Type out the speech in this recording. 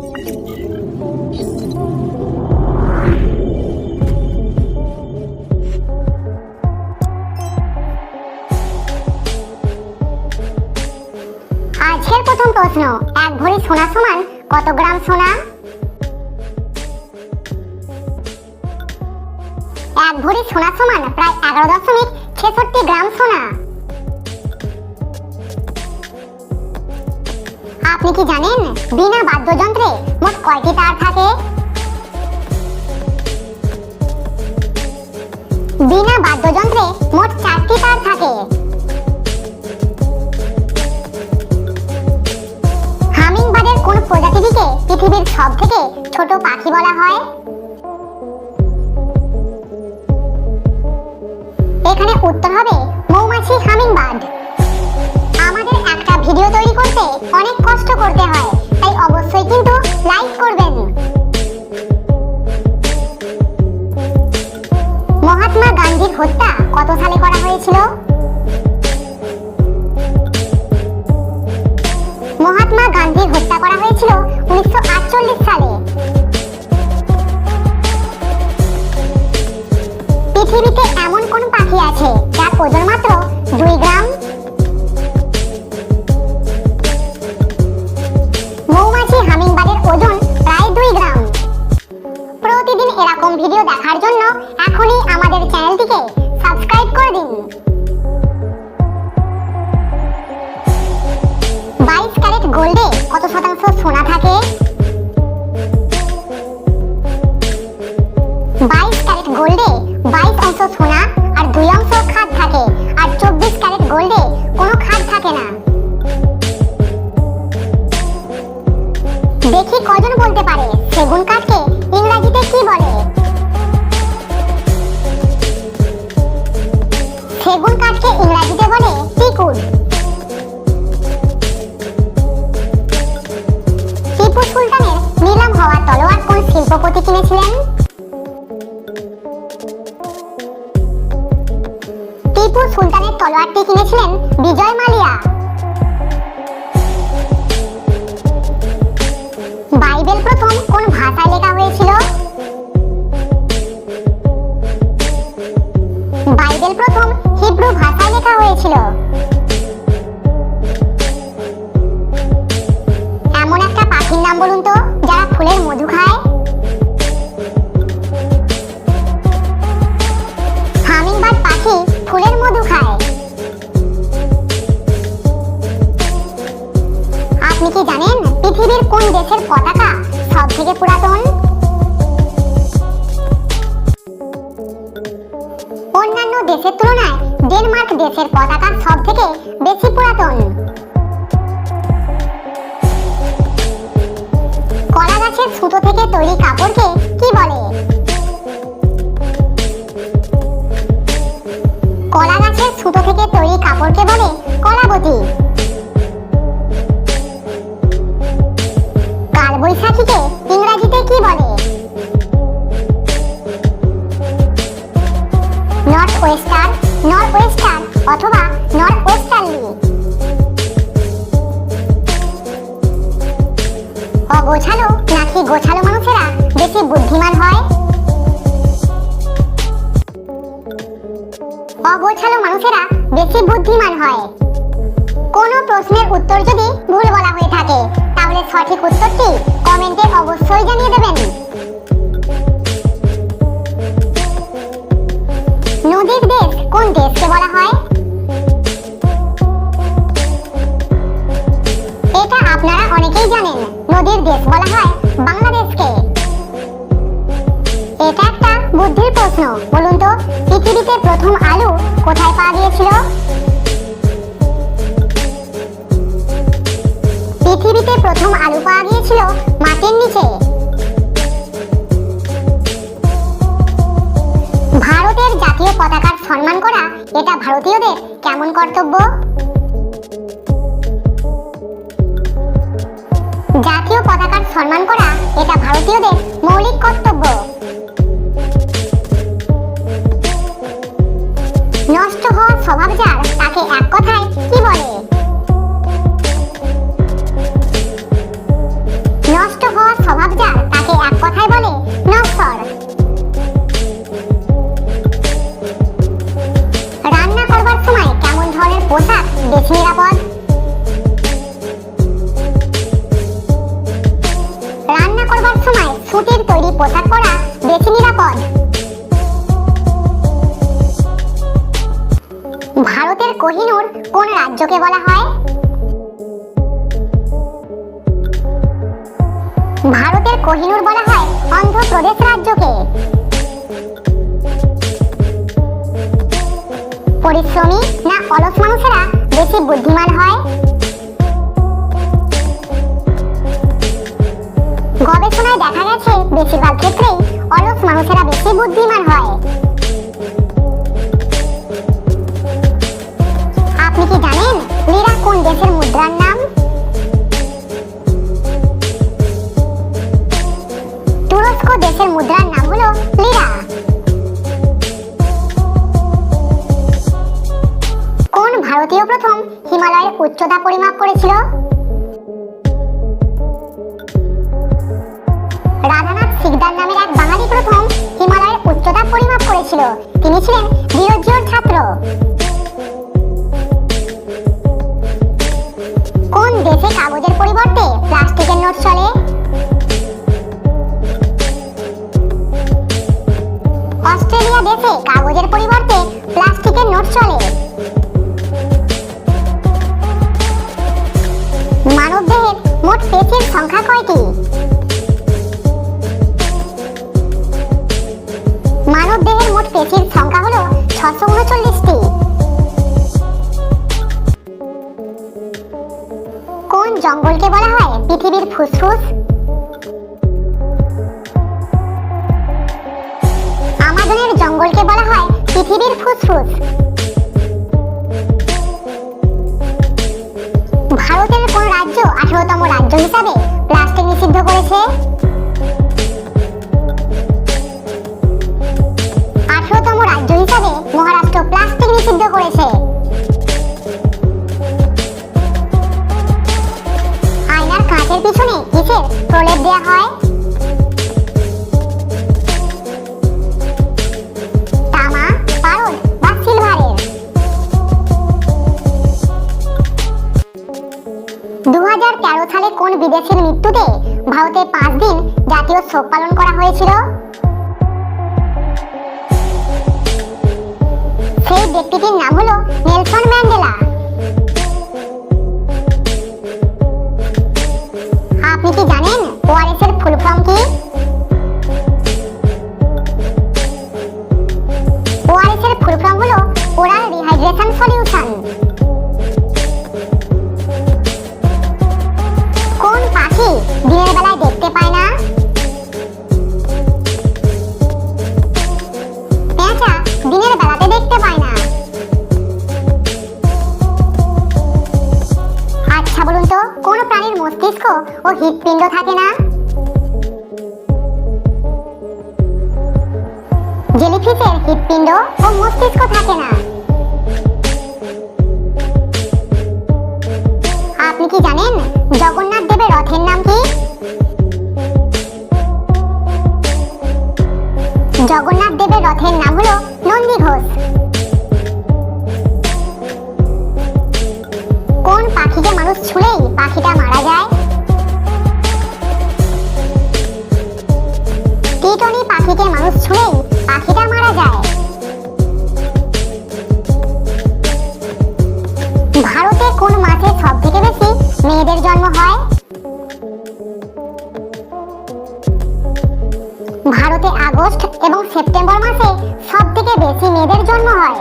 আজকের প্রথম প্রশ্ন, এক ভরি সোনা সমান কত গ্রাম সোনা? এক ভরি সোনা সমান প্রায় এগারো দশমিক ছেষট্টি গ্রাম সোনা। আপনি কি জানেন? বিনা বাদ্যযন্ত্রে মোট কয়টি তার থাকে? বিনা বাদ্যযন্ত্রে মোট চারটি তার থাকে। কোন প্রজাতিটিকে পৃথিবীর সব থেকে ছোট পাখি বলা হয়? এখানে উত্তর হবে মৌমাছি হামিংবার্ড করতে হয়, তাই অবশ্যই কিন্তু লাইক করবেন। মহাত্মা গান্ধীর হত্যা কত সালে করা হয়েছিল? মহাত্মা গান্ধীর হত্যা করা হয়েছিল উনিশশো আটচল্লিশ সালে। পৃথিবীতে এমন কোন পাখি আছে, যার ওজন মাত্র চ্যানেলটিকে সাবস্ক্রাইব করে দিন। বাইশ ক্যারেট গোল্ডে কত শতাংশ সোনা থাকে? বাইশ ক্যারেট গোল্ডে সেগুন কাঠকে ইংরেজিতে বলে টিকুড টিপু সুলতানের নিলাম হওয়া তলোয়ার কোন শিল্পপতি কিনেছিলেন? টিপু সুলতানের তলোয়ারটি কিনেছিলেন বিজয় মালিয়া। পাখির নাম বলুন তো, যারা ফুলের মধু খায়। আপনি কি জানেন পৃথিবীর কোন দেশের পতাকা সব পুরাতন? অন্যান্য দেশের তুলনায় ডেনমার্ক দেশের পতাকা সব থেকে বেশি পুরাতন। গাছের সুতো থেকে তৈরি কাপড়কে কি বলে? কলা গাছের সুতো থেকে তৈরি কাপড়কে বলে কলাবতী বেশি বুদ্ধিমান হয়। কোনো প্রশ্নের উত্তর যদি ভুল বলা হয়ে থাকে, তাহলে সঠিক উত্তরটি কমেন্টে অবশ্যই জানিয়ে দেবেন। নদীর দেশ কোন দেশকে বলা হয়? এটা আপনারা অনেকেই জানেন, নদীর দেশ বলা হয় বাংলাদেশকে। এটা একটা বুদ্ধির প্রশ্ন, বলুন পৃথিবীতে প্রথম আলু কোথায় পাওয়া গিয়েছিল? পৃথিবীতে প্রথম আলু পাওয়া গিয়েছিল মাটির নিচে। ভারতের জাতীয় পতাকার সম্মান করা এটা ভারতীয়দের কেমন কর্তব্য? জাতীয় পতাকার সম্মান করা এটা ভারতীয়দের মৌলিক কর্তব্য। কথায় কি বলে? নষ্ট হওয়া স্বভাব যার, তাকে এক কথায় বলে নশ্বর। রান্না করবার সময় কেমন ধরনের পোশাক বেছে ভারতের কোহিনূর বলা হয় অন্ধ্রপ্রদেশ রাজ্যকে। পরিশ্রমী না অলস মানুষেরা বেশি বুদ্ধিমান হয়? গবেষণায় দেখা গেছে বেশিরভাগ ক্ষেত্রেই অলস মানুষেরা বেশি বুদ্ধিমান হয়। আপনি কি জানেন লিরা কোন দেশের মুদ্রার নাম? দেশের মুদ্রার নামগুলো সংখ্যা কয়টি মানব দেহের মোট পেশির সংখ্যা হলো ছশো উনচল্লিশটি। কোন জঙ্গলকে বলা হয় পৃথিবীর ফুসফুস? আমাজনের জঙ্গলকে বলা হয় পৃথিবীর ফুসফুস। ভারতের কোন রাজ্য আঠারোতম রাজ্য হিসাবে প্লাস্টিক নিষিদ্ধ করেছে? ভারতে পাঁচ দিন জাতীয় শোক পালন করা হয়েছিল। সেই ব্যক্তিটির নাম হলো নেলসন ম্যান্ডেলা। আপনি কি জানেন ওআরএস এর ফুল ফর্ম কি? ওআরএস এর ফুল ফর্ম হলো ওরাল রিহাইড্রেশন সলিউশন। হৃৎপিণ্ড থাকে না? জেলিফিশের হৃৎপিণ্ড ও মস্তিষ্ক থাকে না। আপনি কি জানেন জগন্নাথ দেবের রথের নাম কি? জগন্নাথ দেবের রথের নাম হলো নন্দী ঘোষ। কোন পাখিকে মানুষ ছুঁলেই পাখিটা মারা যায়? টিটনি পাখিকে মানুষ ছুঁড়েই পাখিটা মারা যায়। ভারতে কোন মাসে সব থেকে বেশি মেয়েদের জন্ম হয়? ভারতে আগস্ট এবং সেপ্টেম্বর মাসে সব থেকে বেশি মেয়েদের জন্ম হয়।